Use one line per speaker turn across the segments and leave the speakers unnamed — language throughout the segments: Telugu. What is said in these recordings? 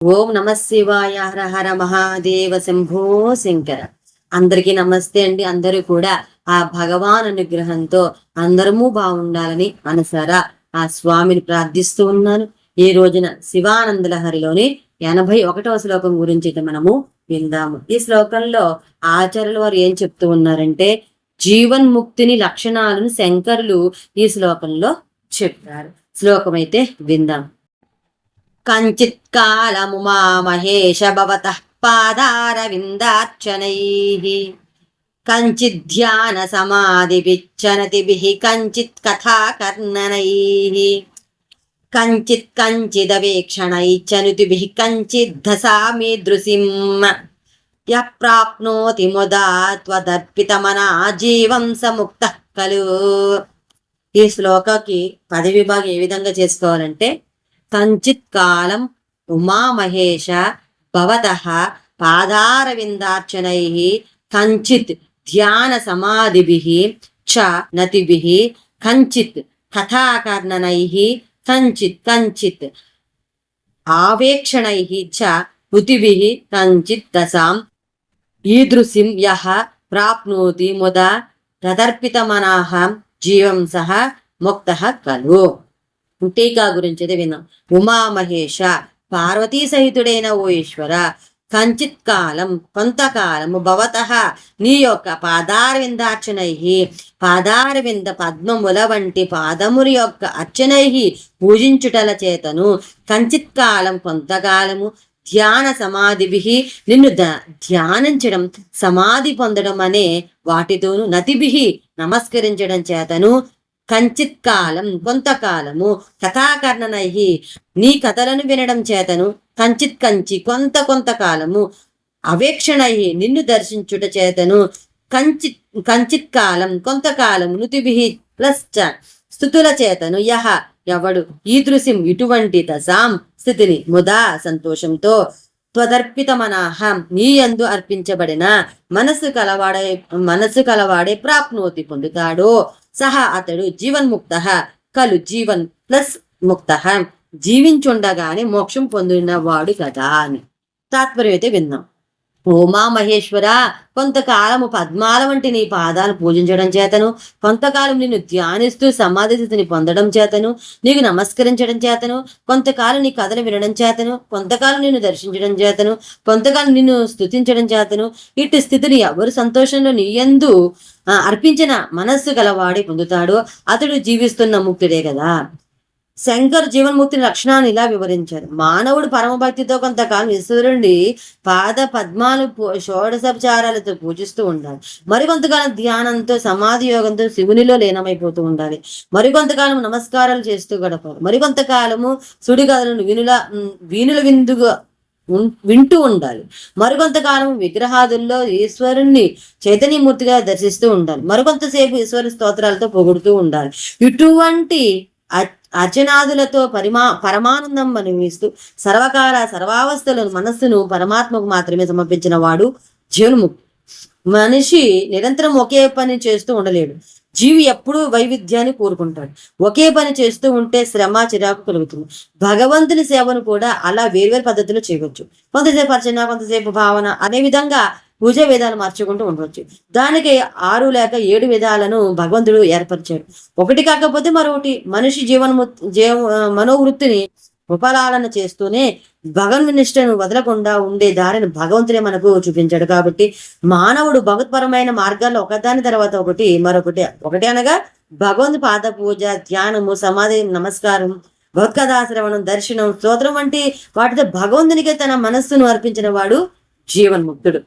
ఓం నమ శివాయ హర హర మహాదేవ శంభో శంకర. అందరికీ నమస్తే అండి. అందరూ కూడా ఆ భగవాన్ అనుగ్రహంతో అందరము బాగుండాలని మనసారా ఆ స్వామిని ప్రార్థిస్తూ ఉన్నాను. ఈ రోజున శివానంద లహరిలోని ఎనభై ఒకటవ శ్లోకం గురించి అయితే మనము విందాము. ఈ శ్లోకంలో ఆచార్యుల వారు ఏం చెప్తూ ఉన్నారంటే జీవన్ముక్తిని లక్షణాలను శంకరులు ఈ శ్లోకంలో చెప్పారు. శ్లోకం అయితే విందాం. కంచిత్ కాలము మా మహేష భవత పాదారవిందార్చనై కంచిద్ ధ్యాన సమాధిభిచ్చనతిభిః కంచిత్ కథాకర్ణనై కంచిత్ కంచిదవేక్షణై చనుతిభిః కంచిద్ధసామీదృశిం యః ప్రాప్నోతి ముదా త్వదర్పితమనా జీవం సముక్త కలు ఈ శ్లోకకి పదవిభాగం ఏ విధంగా చేసుకోవాలంటే కంచిత్ కాలం ఉమామహేష భవత పాదారవిందార్చనై కంచిత్ ధ్యాన సమాధిభి చ నతిభి కంచిత్ కథాకర్ణనై కంచిత్ కంచిత్ ఆవేక్షణై చ ఋతిభి కంచిత్ దశాం ఈదృశిం యః ప్రాప్నోతి ముద తదర్పితమనాహం జీవం సహ ముక్త ఖలు టీకా గురించి అయితే విన్నాం ఉమామహేష పార్వతీ సహితుడైన ఓ ఈశ్వర కంచిత్ కాలం కొంతకాలము భవత నీ యొక్క పాదారవిందార్చనై పాదారవింద పద్మముల వంటి పాదముల యొక్క అర్చనై పూజించుటల చేతను కంచిత్ కాలం కొంతకాలము ధ్యాన సమాధిభి నిన్ను ధ్యానించడం సమాధి పొందడం అనే వాటితోను నతిభి నమస్కరించడం చేతను కంచిత్ కాలం కొంతకాలము. కథాకర్ణనై నీ కథలను వినడం చేతను. కంచిత్ కంచి కొంత కొంతకాలము. అవేక్షణై నిన్ను దర్శించుట చేతను. కంచిత్ కంచిత్ కాలం కొంతకాలం నుతిభి ప్లస్ చ స్థుతుల చేతను. యహ ఎవడు ఈ దృశ్యం ఇటువంటి దశాం స్థితిని ముదా సంతోషంతో త్వదర్పితమనాహ నీ యందు అర్పించబడిన మనసు కలవాడే మనసు కలవాడే ప్రాప్నోతి పొందుతాడో. సహా అతడు జీవన్ముక్త. కలు జీవన్ ప్లస్ ముక్త. జీవించుండగానే మోక్షం పొందిన వాడు కదా అని. తాత్పర్యం అయితే విన్నాం ఓమా మహేశ్వర కొంతకాలము పద్మాల వంటి నీ పాదాలు పూజించడం చేతను కొంతకాలం నిన్ను ధ్యానిస్తూ సమాధి స్థితిని పొందడం చేతను నీకు నమస్కరించడం చేతను కొంతకాలం నీ కథను వినడం చేతను కొంతకాలం నిన్ను దర్శించడం చేతను కొంతకాలం నిన్ను స్తుతించడం చేతను ఇటు స్థితిని ఎవరు సంతోషంలో నీయందు ఆ, అర్పించిన మనస్సు గలవాడే పొందుతాడు. అతడు జీవిస్తున్న ముక్తుడే కదా. శంకర్ జీవన్ముక్తి లక్షణాన్ని ఇలా వివరించారు. మానవుడు పరమభక్తితో కొంతకాలం ఈశ్వరుణ్ణి పాద పద్మాలు పూ- షోడశోపచారాలతో పూజిస్తూ ఉండాలి. మరికొంతకాలం ధ్యానంతో సమాధి యోగంతో శివునిలో లీనమైపోతూ ఉండాలి. మరికొంతకాలం నమస్కారాలు చేస్తూ గడపాలి. మరికొంతకాలము సుడిగదలను వీనుల వీణుల విందుగా వింటూ ఉండాలి. మరికొంతకాలం విగ్రహాదుల్లో ఈశ్వరుణ్ణి చైతన్యమూర్తిగా దర్శిస్తూ ఉండాలి. మరికొంతసేపు ఈశ్వర స్తోత్రాలతో పొగుడుతూ ఉండాలి. ఇటువంటి అర్చనాదులతో పరిమా పరమానందం అనుభవిస్తూ సర్వకాల సర్వావస్థలను మనస్సును పరమాత్మకు మాత్రమే సమర్పించిన వాడు జీవన్ముక్తి. మనిషి నిరంతరం ఒకే పని చేస్తూ ఉండలేడు. జీవి ఎప్పుడూ వైవిధ్యాన్ని కోరుకుంటాడు. ఒకే పని చేస్తూ ఉంటే శ్రమ చిరాకు కలుగుతుంది. భగవంతుని సేవను కూడా అలా వేర్వేరు పద్ధతిలో చేయవచ్చు. కొంతసేపు అర్చన కొంతసేపు భావన అనే విధంగా పూజ విధాలు మార్చుకుంటూ ఉండవచ్చు. దానికి ఆరు లేక ఏడు విధాలను భగవంతుడు ఏర్పరిచాడు. ఒకటి కాకపోతే మరొకటి. మనిషి జీవనము జీవ మనోవృత్తిని ఉపలాలన చేస్తూనే భగవన్ భగవన్నిష్టను వదలకుండా ఉండే దారిని భగవంతుడే మనకు చూపించాడు కాబట్టి మానవుడు భగవత్పరమైన మార్గాల్లో ఒకదాని తర్వాత ఒకటి మరొకటి ఒకటి అనగా భగవంతు పాద పూజ ధ్యానము సమాధి నమస్కారం భగవద్కథాశ్రవణం దర్శనం స్తోత్రం వంటి వాటితో భగవంతునికే తన మనస్సును అర్పించిన వాడు జీవన్ముక్తుడు.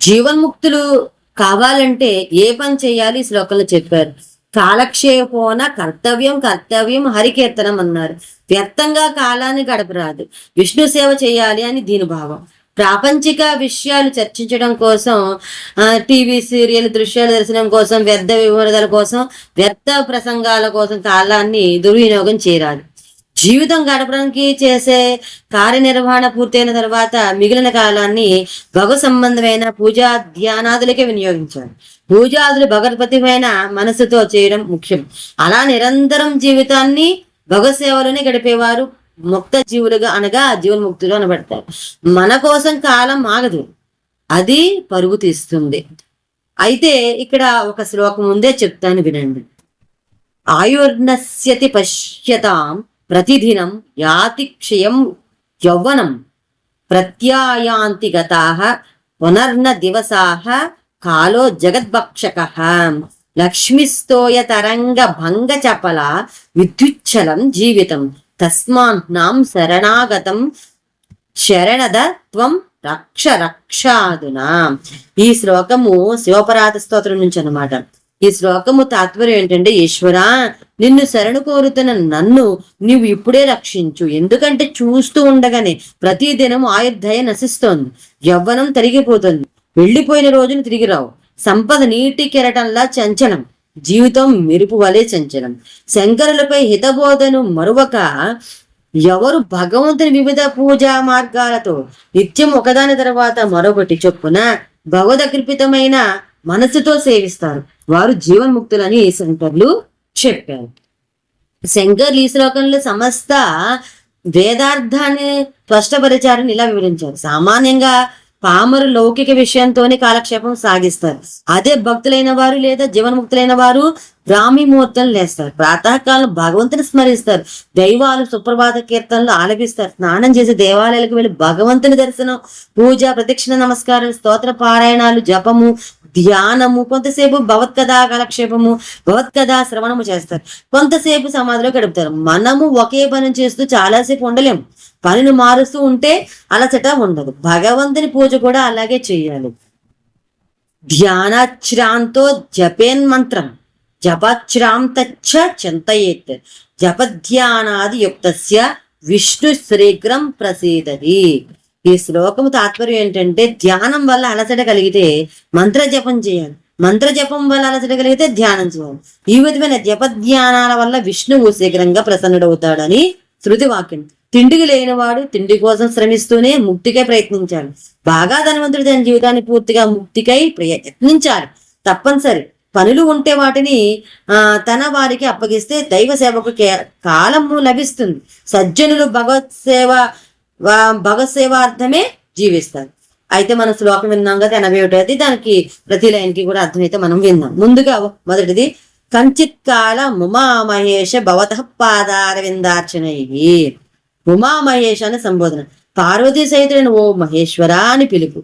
జీవన్ముక్తులు కావాలంటే ఏ పని చేయాలి? ఈ శ్లోకంలో చెప్పారు. కాలక్షేపోన కర్తవ్యం కర్తవ్యం హరికీర్తనం అన్నారు. వ్యర్థంగా కాలాన్ని గడపరాదు. విష్ణు సేవ చేయాలి అని దీని భావం. ప్రాపంచిక విషయాలు చర్చించడం కోసం టీవీ సీరియల్ దృశ్యాల దర్శనం కోసం వ్యర్థ వివరదల కోసం వ్యర్థ ప్రసంగాల కోసం కాలాన్ని దుర్వినియోగం చేయరాదు జీవితం గడపడానికి చేసే కార్యనిర్వహణ పూర్తయిన తర్వాత మిగిలిన కాలాన్ని భగ సంబంధమైన పూజా ధ్యానాదులకే వినియోగించాలి. పూజాదులు భగవద్పతిమైన మనసుతో చేయడం ముఖ్యం. అలా నిరంతరం జీవితాన్ని భగవత్ సేవలోనే గడిపేవారు ముక్త జీవులుగా అనగా జీవన్ముక్తులు అనబడతారు. మన కోసం కాలం ఆగదు. అది పరుగు తీస్తుంది. అయితే ఇక్కడ ఒక శ్లోకం ఉందే చెప్తాను వినండి. ఆయుర్నశ్యతి పశ్యతాం ప్రతిదినం యాతిక్షయం యౌవనం ప్రత్యాయాంతి గతాః పునర్న దివసాః కాలో జగద్భక్షక. లక్ష్మిస్తోయ తరంగ భంగ చపల విద్యుచ్చలం జీవితం. తస్మాన్నాం శరణాగతం శరణద త్వం రక్ష రక్షాదునా. ఈ శ్లోకము శివపరాధ స్తోత్రం నుంచి అన్నమాట ఈ శ్లోకము తాత్పర్యం ఏంటంటే ఈశ్వరా నిన్ను శరణు కోరుతున్న నన్ను నీవు ఇప్పుడే రక్షించు. ఎందుకంటే చూస్తూ ఉండగానే ప్రతి దినం ఆయుర్ధయ నశిస్తోంది. యవ్వనం తరిగిపోతుంది. వెళ్ళిపోయిన రోజును తిరిగి రావు. సంపద నీటి కెరటంలా చంచలం. జీవితం మెరుపు వలె చంచలం. శంకరులపై హితబోధను మరువక ఎవరు భగవంతుని వివిధ పూజా మార్గాలతో నిత్యం ఒకదాని తర్వాత మరొకటి చొప్పున భగవదకృపితమైన మనసుతో సేవిస్తారు. వారు జీవన్ముక్తులని శంకర్లు చెప్పారు. శంకర్లు ఈ శ్లోకంలో సమస్త వేదార్థాన్ని స్పష్టపరిచారని ఇలా వివరించారు. సామాన్యంగా పామరు లౌకిక విషయంతోనే కాలక్షేపం సాగిస్తారు. అదే భక్తులైన వారు లేదా జీవన్ముక్తులైన వారు బ్రాహ్మీ ముహూర్తం లేస్తారు. ప్రాతకాలం భగవంతుని స్మరిస్తారు. దైవాలు సుప్రభాత కీర్తనలు ఆలపిస్తారు. స్నానం చేసి దేవాలయాలకు వెళ్ళి భగవంతుని దర్శనం పూజ ప్రదక్షిణ నమస్కారం స్తోత్ర పారాయణాలు జపము ధ్యానము కొంతసేపు భగవత్కథా కాలక్షేపము భగవత్కథా శ్రవణము చేస్తారు. కొంతసేపు సమాధిలో గడుపుతారు. మనము ఒకే పని చేస్తూ చాలాసేపు ఉండలేం. పనిని మారుస్తూ ఉంటే అలసట ఉండదు. భగవంతుని పూజ కూడా అలాగే చేయాలి. ధ్యానాశ్రాంతో జపేన్ మంత్రం. జపశ్రాంతచ్చ చింతయేత్. జపధ్యానాది యుక్తస్య విష్ణు శీఘ్రం ప్రసీదది ఈ శ్లోకము తాత్పర్యం ఏంటంటే ధ్యానం వల్ల అలసట కలిగితే మంత్ర జపం చేయాలి. మంత్ర జపం వల్ల అలసట కలిగితే ధ్యానం చేయాలి. ఈ విధమైన జప ధ్యానాల వల్ల విష్ణువు శీఘ్రంగా ప్రసన్నుడవుతాడని శృతి వాక్యం. తిండికి లేనివాడు తిండి కోసం శ్రమిస్తూనే ముక్తికై ప్రయత్నించాలి. బాగా ధనవంతుడు తన జీవితాన్ని పూర్తిగా ముక్తికై ప్రయత్నించాలి తప్పనిసరి. పనులు ఉంటే వాటిని ఆ తన వారికి అప్పగిస్తే దైవ సేవకు కే- కాలము లభిస్తుంది. సజ్జనులు భగవత్ సేవ వా- సేవార్థమే జీవిస్తారు అయితే మన శ్లోకం విన్నాం కదా ఎనభై ఒకటి దానికి ప్రతి లైన్కి కూడా అర్థమైతే మనం విన్నాం. ముందుగా మొదటిది కంచిత్ కాల ఉమామహేష భవత పాదారవిందార్చనై. ఉమామహేష అని సంబోధన. పార్వతీ సహితుడైన ఓ మహేశ్వర అని పిలుపు.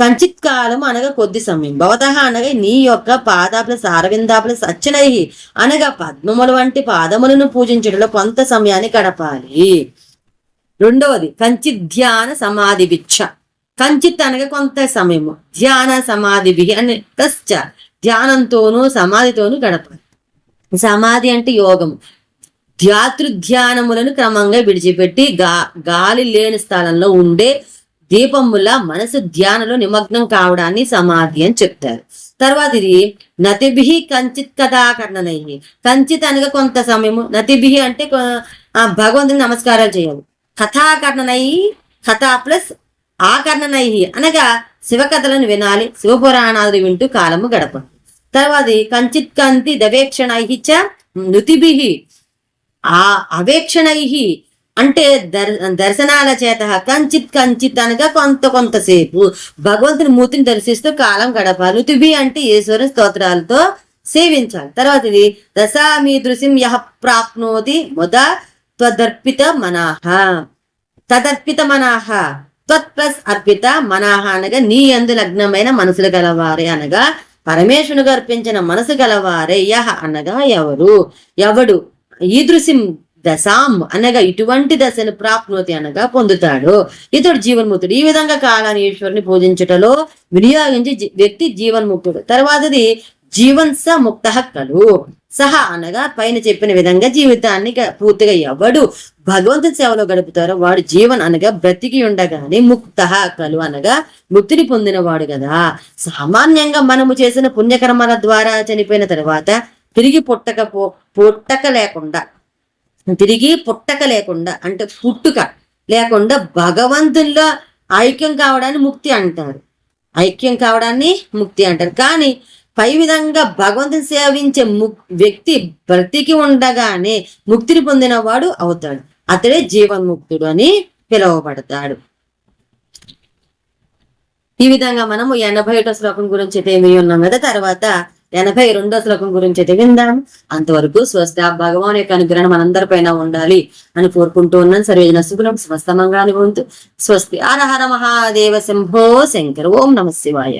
కంచిత్ కాలం అనగా కొద్ది సమయం. భవత అనగా నీ యొక్క పాదాపుల సారవిందాపుల సచ్చనై అనగా పద్మముల వంటి పాదములను పూజించడంలో కొంత సమయాన్ని గడపాలి. రెండవది కంచిత్ ధ్యాన సమాధి భిక్ష. కంచిత్ అనగా కొంత సమయము. ధ్యాన సమాధి బి అని తశ్చ ధ్యానంతోనూ సమాధితోనూ గడపాలి. సమాధి అంటే యోగము. ధ్యాతృధ్యానములను క్రమంగా విడిచిపెట్టి గా గాలి లేని స్థలంలో ఉండే దీపముల మనసు ధ్యానంలో నిమగ్నం కావడాన్ని సమాధి అని చెప్తారు. తర్వాత ఇది నతిభి కంచిత్ కథాకరణనై. కంచిత్ అనగా కొంత సమయము. నతిభి అంటే భగవంతుని నమస్కారాలు చేయాలి కథాకర్ణనై కథా ప్లస్ ఆకర్ణనై అనగా శివకథలను వినాలి. శివపురాణాలు వింటూ కాలము గడపండి తర్వాత కంచిత్ కంతి దవేక్షణై చ నుతిభి ఆ అవేక్షణై అంటే దర్ దర్శనాల చేత కంచిత్ కంచిత్ అనగా కొంత కొంతసేపు భగవంతుని మూర్తిని దర్శిస్తూ కాలం గడపాలి. నుతిభి అంటే ఈశ్వర స్తోత్రాలతో సేవించాలి. తర్వాత ఇది దశామి దృశ్యం యహ ప్రాప్నోతి మొద త్వదర్పిత మనాహ తదర్పిత మనాహ త్వత్ ప్లస్ అర్పిత మనాహ అనగా నీ అందు లగ్నమైన మనసులు గలవారే అనగా పరమేశ్వరునికి అర్పించిన మనసు గలవారే యహ అనగా ఎవరు? ఎవడు? ఈ దృశ్యం దశాం అనగా ఇటువంటి దశను ప్రాప్నోతి అనగా పొందుతాడు. ఇతడు జీవన్ముక్తుడు. ఈ విధంగా కాలాన్ని ఈశ్వరుని పూజించుటలో వినియోగించి వ్యక్తి జీవన్ముక్తుడు. తర్వాతది జీవన్ స ముక్త కలు. సహ అనగా పైన చెప్పిన విధంగా జీవితాన్ని పూర్తిగా ఎవడు భగవంతుని సేవలో గడుపుతారో వాడు జీవన్ అనగా బ్రతికి ఉండగానే ముక్త కలు అనగా ముక్తిని పొందినవాడు కదా సామాన్యంగా మనము చేసిన పుణ్యకర్మల ద్వారా చనిపోయిన తర్వాత తిరిగి పుట్టక పుట్టక లేకుండా తిరిగి పుట్టక లేకుండా అంటే పుట్టుక లేకుండా భగవంతుల్లో ఐక్యం కావడాన్ని ముక్తి అంటారు. ఐక్యం కావడాన్ని ముక్తి అంటారు. కానీ పై విధంగా భగవంతుని సేవించే ము వ్యక్తి బ్రతికి ఉండగానే ముక్తిని పొందిన వాడు అవుతాడు. అతడే జీవన్ముక్తుడు అని పిలువబడతాడు. ఈ విధంగా మనము ఎనభై ఒకటో శ్లోకం గురించి అయితే ఏమి ఉన్నాం కదా తర్వాత ఎనభై రెండో శ్లోకం గురించి అయితే విందాం. అంతవరకు స్వస్థ భగవాన్ యొక్క అనుగ్రహం మనందరిపైన ఉండాలి అని కోరుకుంటూ ఉన్నాను సర్వేజన శుభ్రం స్వస్థ మంగళాన్ని స్వస్తి. హర హర మహాదేవ శంభో శంకర్. ఓం నమ శివాయ.